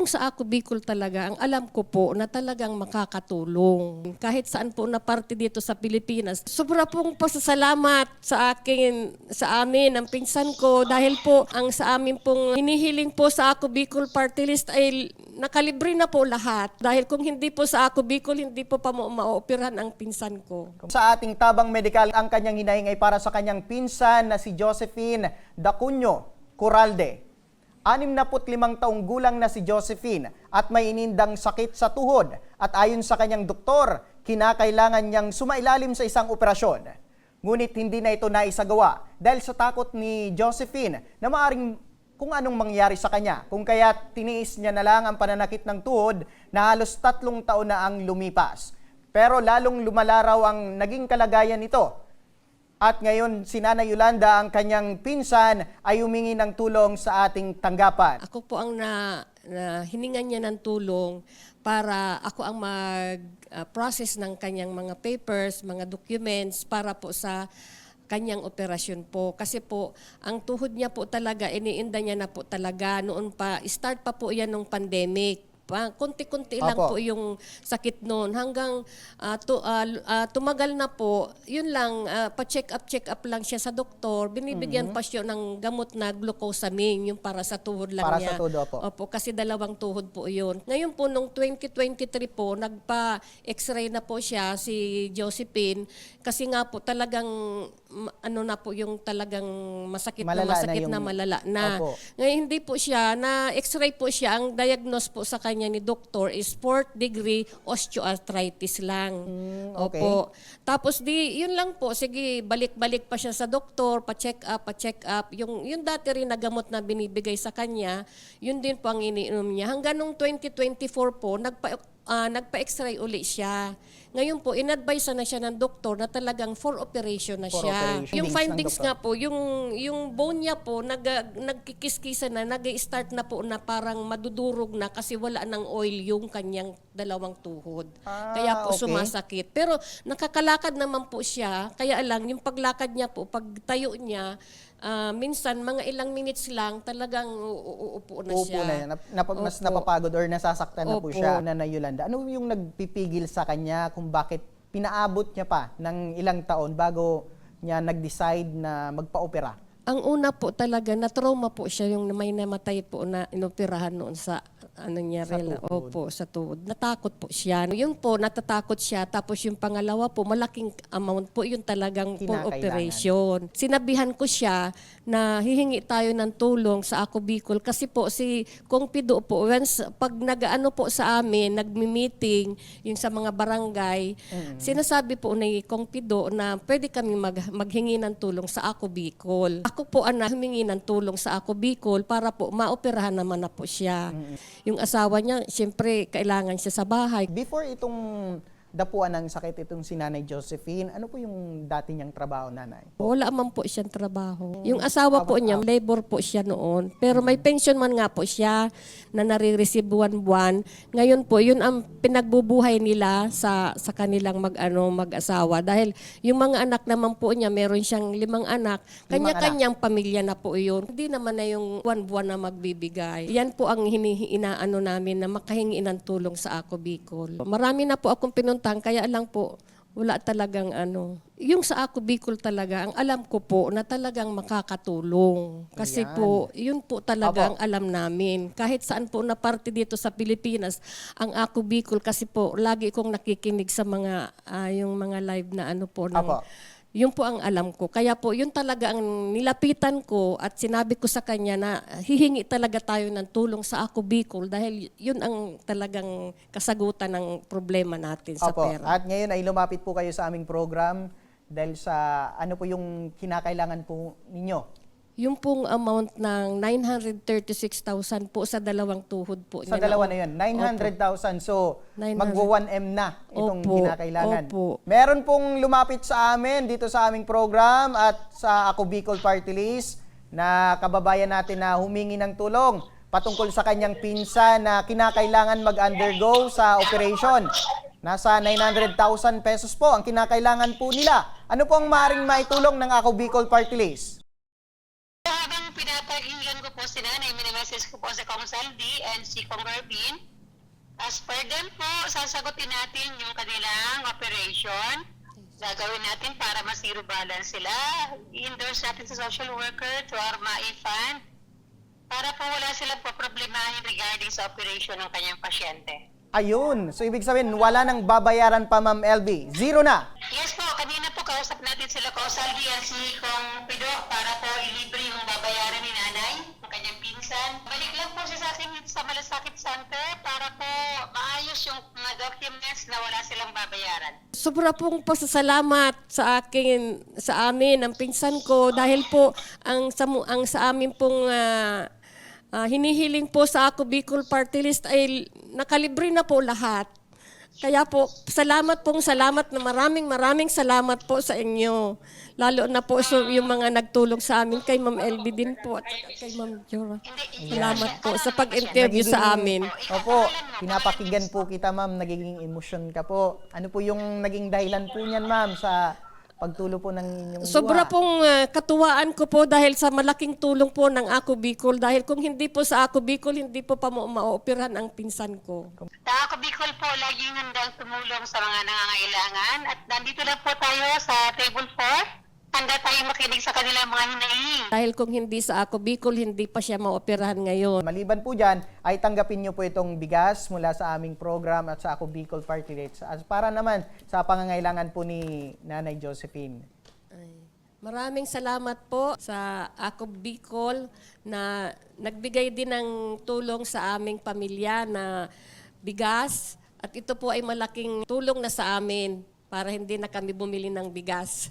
yung sa ako Bicol talaga, ang alam ko po na talagang makakatulong. Kahit saan po na parte dito sa Pilipinas. Sobra pong pasasalamat sa akin, sa amin, ang pinsan ko. Dahil po, ang sa amin pong hinihiling po sa ako Bicol Party List ay nakalibre na po lahat. Dahil kung hindi po sa ako Bicol, hindi po pa maoperahan ang pinsan ko. Sa ating tabang medikal, ang kanyang hinahing para sa kanyang pinsan na si Josephine Dacuño Curalde. 65 taong gulang na si Josephine at may inindang sakit sa tuhod at ayon sa kanyang doktor, kinakailangan niyang sumailalim sa isang operasyon. Ngunit hindi na ito naisagawa dahil sa takot ni Josephine na maaring kung anong mangyari sa kanya. Kung kaya tiniis niya na lang ang pananakit ng tuhod na halos tatlong taon na ang lumipas. Pero lalong lumalaraw ang naging kalagayan nito at ngayon, si Nanay Yolanda, ang kanyang pinsan, ay humingi ng tulong sa ating tanggapan. Ako po ang na, na hiningan niya ng tulong para ako ang mag-process ng kanyang mga papers, mga documents para po sa kanyang operasyon po. Kasi po, ang tuhod niya po talaga, iniinda niya na po talaga. Noon pa, start pa po yan nung pandemic. Pa, konti-konti lang Opo. po yung sakit noon. Hanggang ah, tu- ah, l- ah, tumagal na po, yun lang, ah, pa-check up, check up lang siya sa doktor. Binibigyan pa siya ng gamot na glucosamine, yung para sa tuhod lang Para niya. sa tuhod, opo. Opo, kasi dalawang tuhod po yun. Ngayon po, nung 2023 po, nagpa-x-ray na po siya, si Josephine, kasi nga po talagang, ano na po yung talagang masakit Malala na na masakit na, yung- malala na. Opo. Ngayon, hindi po siya, na x-ray po siya, ang diagnose po sa kanya ni doktor is fourth degree osteoarthritis lang. Hmm, okay. Opo. Tapos di, yun lang po, sige, balik-balik pa siya sa doktor, pa-check up, pa-check up. Yung, yung dati rin na gamot na binibigay sa kanya, yun din po ang iniinom niya. Hanggang nung 2024 po, nagpa, ah, nagpa-x-ray uli siya. Ngayon po, in-advise na siya ng doktor na talagang for operation na For siya. operation. Yung Findings nga po, yung, yung bone niya po, nag, nagkikiskisa na, nag-start na po na parang madudurog na kasi wala ng oil yung kanyang dalawang tuhod. Ah, kaya po okay. sumasakit. Pero nakakalakad naman po siya, kaya lang yung paglakad niya po, pagtayo niya, ah, minsan mga ilang minutes lang talagang uupo na siya. na yan. Nap- nap- mas Opo. napapagod or nasasaktan na po Opo. siya, Nanay Yolanda. Ano yung nagpipigil sa kanya kung bakit pinaabot niya pa ng ilang taon bago niya nag-decide na magpa-opera? Ang una po talaga, na-trauma po siya yung may namatay po na inoperahan noon sa ano niya, Sa. Opo, sa tuhod. Natakot po siya. Yun po, natatakot siya. Tapos yung pangalawa po, malaking amount po yung talagang Kinakailangan. operation. Sinabihan ko siya na hihingi tayo ng tulong sa Ako Bicol kasi po si Kong Pido po, once pag nag-ano po sa amin, nagmi-meeting yung sa mga barangay, sinasabi po ni Kong Pido na pwede kami mag, maghingi ng tulong sa Ako Bicol. Ako po ang humingi ng tulong sa Ako Bicol para po maoperahan naman na po siya. Yung asawa niya, siyempre, kailangan siya sa bahay. Before itong dapuan ng sakit itong si Nanay Josephine, ano po yung dati niyang trabaho, Nanay? Wala man po siyang trabaho. Yung asawa po niya, labor po siya noon. Pero may pension man nga po siya na nare-receive buwan-buwan. Ngayon po, yun ang pinagbubuhay nila sa sa kanilang mag-ano mag-asawa dahil yung mga anak naman po niya, meron siyang limang anak. Kanya-kanyang pamilya na po yun. Hindi naman na yung buwan-buwan na magbibigay. Yan po ang hini- inaano namin na makahingi ng tulong sa Ako Bicol. Marami na po akong pinuntahan, kaya lang po, wala talagang ano. Yung sa ako Bicol talaga, ang alam ko po na talagang makakatulong. Kasi Ayan. po, yun po talaga Apo. ang alam namin. Kahit saan po na parte dito sa Pilipinas, ang ako Bicol kasi po, lagi kong nakikinig sa mga, ah, yung mga live na ano po. ng- Apo. Yun po ang alam ko. Kaya po, yun talaga ang nilapitan ko at sinabi ko sa kanya na hihingi talaga tayo ng tulong sa ako Bicol dahil yun ang talagang kasagutan ng problema natin sa Opo. pera. At ngayon ay lumapit po kayo sa aming program dahil sa ano po yung kinakailangan po ninyo. Yung pong amount ng 936,000 po sa dalawang tuhod po. Sa dalawa na yun, 900,000. So, 900. magwa 1M na itong Opo, kinakailangan. opo. Meron pong lumapit sa amin dito sa aming program at sa Ako Bicol Party List na kababayan natin na humingi ng tulong patungkol sa kanyang pinsan na kinakailangan mag-undergo sa operation. Nasa 900,000 pesos po ang kinakailangan po nila. Ano po ang maaaring maitulong ng Ako Bicol Party List? Habang pinap pinapaghilan ko po si nanay, minimessage ko po si Kong Saldi and si Kong Garbin. As per them po, sasagutin natin yung kanilang operation. Gagawin natin para ma-zero balance sila. I-endorse natin sa social worker to our MAI fund para po wala silang poproblemahin regarding sa operation ng kanyang pasyente. Ayun. So, ibig sabihin, wala nang babayaran pa, Ma'am LB. Zero na. Yes po, kanina po kausap natin sila ko Saldi at si Kong Pido para po ilibre yung babayaran ni nanay, ng kanyang pinsan. Balik lang po siya sa akin sa Malasakit Center para po maayos yung mga documents na wala silang babayaran. Sobra pong pasasalamat sa akin, sa amin, ang pinsan ko dahil po ang sa, ang sa amin pong ah, ah, hinihiling po sa ako Bicol Party List ay nakalibre na po lahat. Kaya po, salamat pong salamat na maraming maraming salamat po sa inyo. Lalo na po so, yung mga nagtulong sa amin kay Ma'am LB din po at kay Ma'am. Hindi, Salamat po sa pag-interview sa amin. Opo, pinapakinggan po kita, ma'am. Nagiging emosyon ka po. Ano po yung naging dahilan po niyan, ma'am, sa pagtulo po ng inyong Sobra pong uh, katuwaan ko po dahil sa malaking tulong po ng Ako Bicol. Dahil kung hindi po sa Ako Bicol, hindi po pa mo maoperahan ang pinsan ko. Sa ako Bicol po, laging handang tumulong sa mga nangangailangan at nandito lang po tayo sa table 4. Handa tayong makinig sa kanilang mga hinaing. Dahil kung hindi sa Ako Bicol, hindi pa siya maoperahan ngayon. Maliban po dyan, ay tanggapin niyo po itong bigas mula sa aming program at sa Ako Bicol Party Rates as para naman sa pangangailangan po ni Nanay Josephine. Maraming salamat po sa Ako Bicol na nagbigay din ng tulong sa aming pamilya na bigas. At ito po ay malaking tulong na sa amin para hindi na kami bumili ng bigas.